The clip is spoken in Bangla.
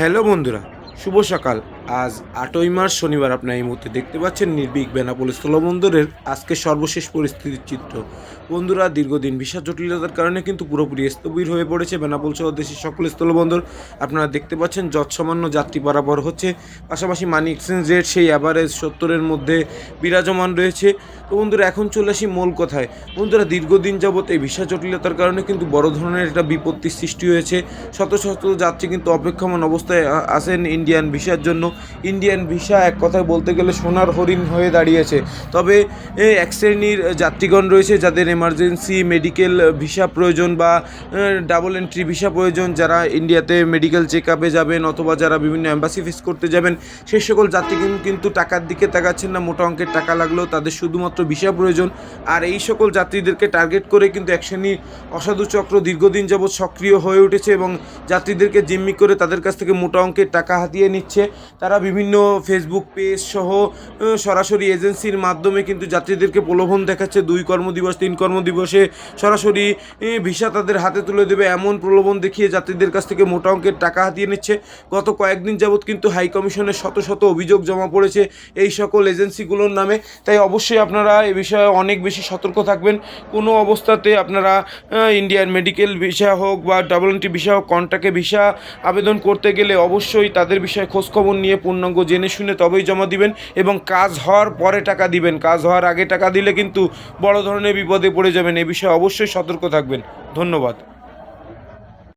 হ্যালো বন্ধুরা শুভ সকাল। আজ আটই মার্চ শনিবার আপনার এই মুহূর্তে দেখতে পাচ্ছেন নির্বিক বেনাপোল স্থলবন্দরের আজকে সর্বশেষ পরিস্থিতির চিত্র। বন্ধুরা, দীর্ঘদিন ভিসা জটিলতার কারণে কিন্তু পুরোপুরি স্থবির হয়ে পড়েছে বেনাপোল সহ দেশের সকল স্থলবন্দর। আপনারা দেখতে পাচ্ছেন যৎসামান্য যাত্রী পারাপার হচ্ছে, পাশাপাশি মানি এক্সচেঞ্জ রেট সেই অ্যাভারেজ সত্তরের মধ্যে বিরাজমান রয়েছে। তো বন্ধুরা, এখন চলে আসি মূল কথায়। বন্ধুরা, দীর্ঘদিন যাবত এই ভিসা জটিলতার কারণে কিন্তু বড় ধরনের একটা বিপত্তির সৃষ্টি হয়েছে। শত শত যাত্রী কিন্তু অপেক্ষমান অবস্থায় আ- আছেন ইন্ডিয়ান ভিসার জন্য। ইন্ডিয়ান ভিসা, এক কথায় বলতে গেলে সোনার হরিণ হয়ে দাঁড়িয়েছে। তবে এক শ্রেণির যাত্রীগণ রয়েছে যাদের এমার্জেন্সি মেডিকেল ভিসা প্রয়োজন বা ডাবল এন্ট্রি ভিসা প্রয়োজন। যারা ইন্ডিয়াতে মেডিকেল চেক আপে যাবেন অথবা যারা বিভিন্ন অ্যাম্বাসি ফেস করতে যাবেন সেই সকল যাত্রী কিন্তু টাকার দিকে তাকাচ্ছেন না। মোটা অঙ্কের টাকা লাগলেও তাদের শুধুমাত্র ভিসা প্রয়োজন। আর এই সকল যাত্রীদেরকে টার্গেট করে কিন্তু এক শ্রেণির অসাধু চক্র দীর্ঘদিন যাবৎ সক্রিয় হয়ে উঠেছে এবং যাত্রীদেরকে জিম্মি করে তাদের কাছ থেকে মোটা অঙ্কের টাকা হাতিয়ে নিচ্ছে। তারা বিভিন্ন ফেসবুক পেজ সহ সরাসরি এজেন্সির মাধ্যমে কিন্তু যাত্রীদেরকে প্রলোভন দেখাচ্ছে। দুই কর্মদিবস, তিন কর্মদিবসে সরাসরি ভিসা তাদের হাতে তুলে দেবে এমন প্রলোভন দেখিয়ে যাত্রীদের কাছ থেকে মোটা অঙ্কের টাকা হাতিয়ে নিচ্ছে। গত কয়েকদিন যাবৎ কিন্তু হাই কমিশনের শত শত অভিযোগ জমা পড়েছে এই সকল এজেন্সিগুলোর নামে। তাই অবশ্যই আপনারা এ বিষয়ে অনেক বেশি সতর্ক থাকবেন। কোনো অবস্থাতে আপনারা ইন্ডিয়ান মেডিকেল ভিসা হোক বা ডাবল এন্ট্রি ভিসা হোক কন্ট্রাক্টে ভিসা আবেদন করতে গেলে অবশ্যই তাদের বিষয়ে খোঁজখবর নিয়ে পূর্ণাঙ্গ জেনে শুনে তবেই জমা দিবেন এবং কাজ হওয়ার পরে টাকা দিবেন। কাজ হওয়ার আগে টাকা দিলে কিন্তু বড় ধরনের বিপদে পড়ে যাবেন। এ বিষয়ে অবশ্যই সতর্ক থাকবেন। ধন্যবাদ।